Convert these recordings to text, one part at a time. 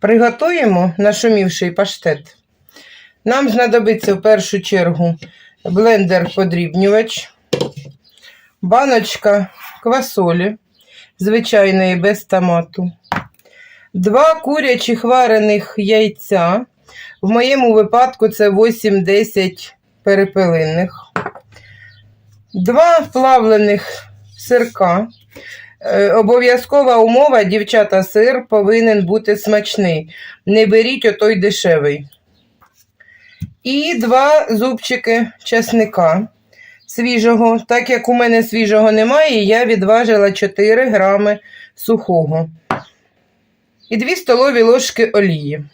Приготуємо нашумівший паштет. Нам знадобиться в першу чергу блендер-подрібнювач, баночка квасолі, звичайної без томату, два курячих варених яйця. В моєму випадку це 8-10 перепелиних, два плавлених сирка. Е, Обов'язкова умова, дівчата, сир повинен бути смачний. Не беріть отой дешевий. І два зубчики чесника свіжого. Так як у мене свіжого немає, я відважила 4 грами сухого. І 2 столові ложки олії.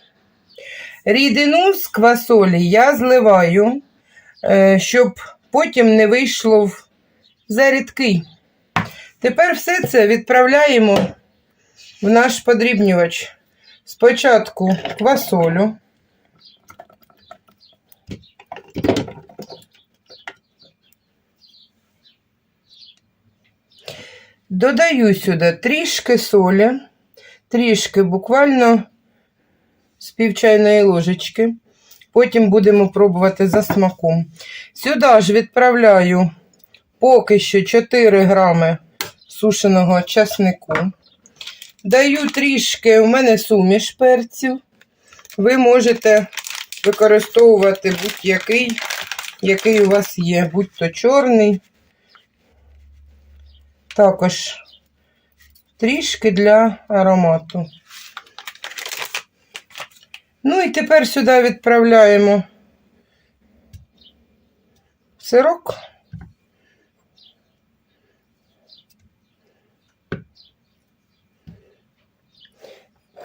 Рідину з квасолі я зливаю, е, щоб потім не вийшло в зарідкий. Тепер все це відправляємо в наш подрібнювач. Спочатку квасолю. Додаю сюди трішки солі, трішки, буквально з пів чайної ложечки. Потім будемо пробувати за смаком. Сюди ж відправляю поки що 4 грами сушеного часнику. Даю трішки, у мене суміш перців. Ви можете використовувати будь-який, який у вас є, будь-то чорний. Також трішки для аромату. Ну і тепер сюди відправляємо сирок.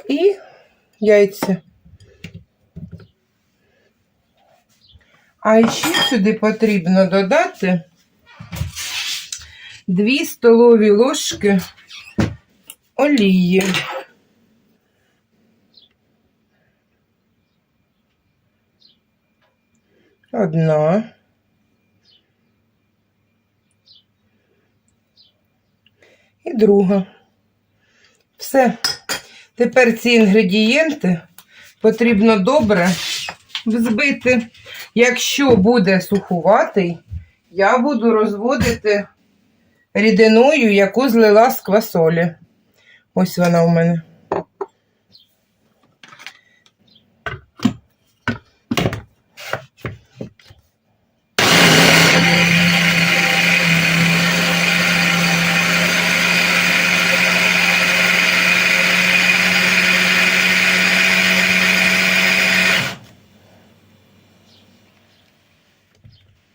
І яйця. А ще сюди потрібно додати 2 столові ложки олії. Одна. І друга. Все. Тепер ці інгредієнти потрібно добре взбити. Якщо буде сухуватий, я буду розводити рідиною, яку злила з квасолі. Ось вона у мене.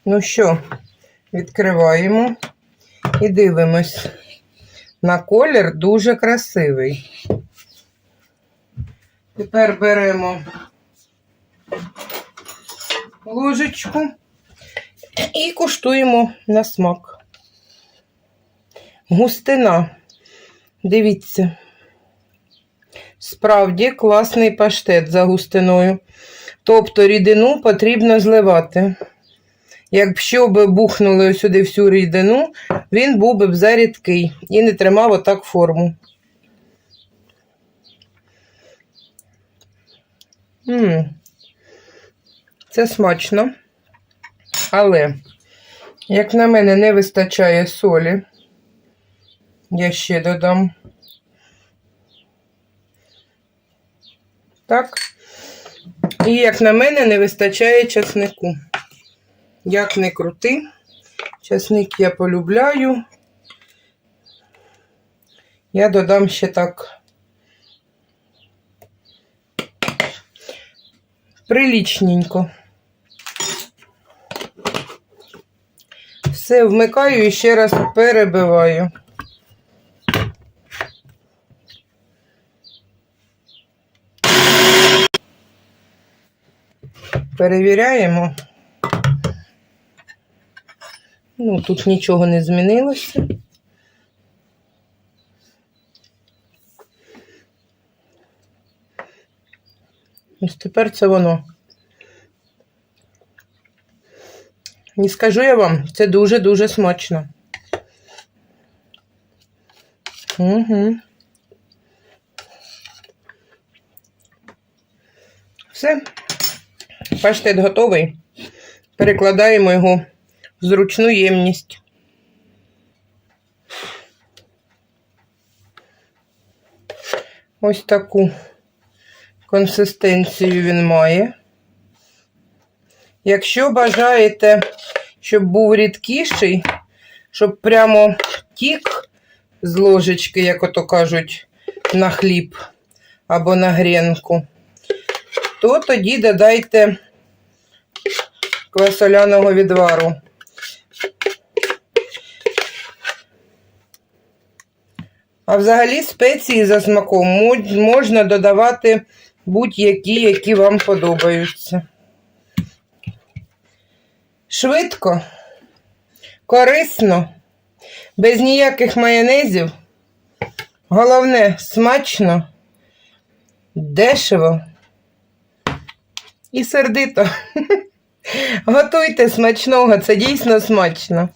Ну що, відкриваємо і дивимось. На колір дуже красивий. Тепер беремо ложечку і куштуємо на смак. Густина. Дивіться. Справді класний паштет за густиною. Тобто рідину потрібно зливати. Якщо б бухнули сюди всю рідину, він був би зарідкий і не тримав отак форму. М -м. Це смачно. Але, як на мене, не вистачає солі. Я ще додам. Так. І, як на мене, не вистачає часнику. Як не крути, часник я полюбляю. Я додам ще так прилічненько. Все вмикаю і ще раз перебиваю. Перевіряємо. Ну, тут нічого не змінилося. Ось тепер це воно. Не скажу я вам, це дуже-дуже смачно. Угу. Все. Паштет готовий. Перекладаємо його зручну ємність. Ось таку консистенцію він має. Якщо бажаєте, щоб був рідкіший, щоб прямо тік з ложечки, як ото кажуть, на хліб або на гренку, то тоді додайте квасоляного відвару. А взагалі спеції за смаком можна додавати будь-які, які вам подобаються. Швидко, корисно, без ніяких майонезів. Головне, смачно, дешево і сердито. Готуйте смачного, це дійсно смачно.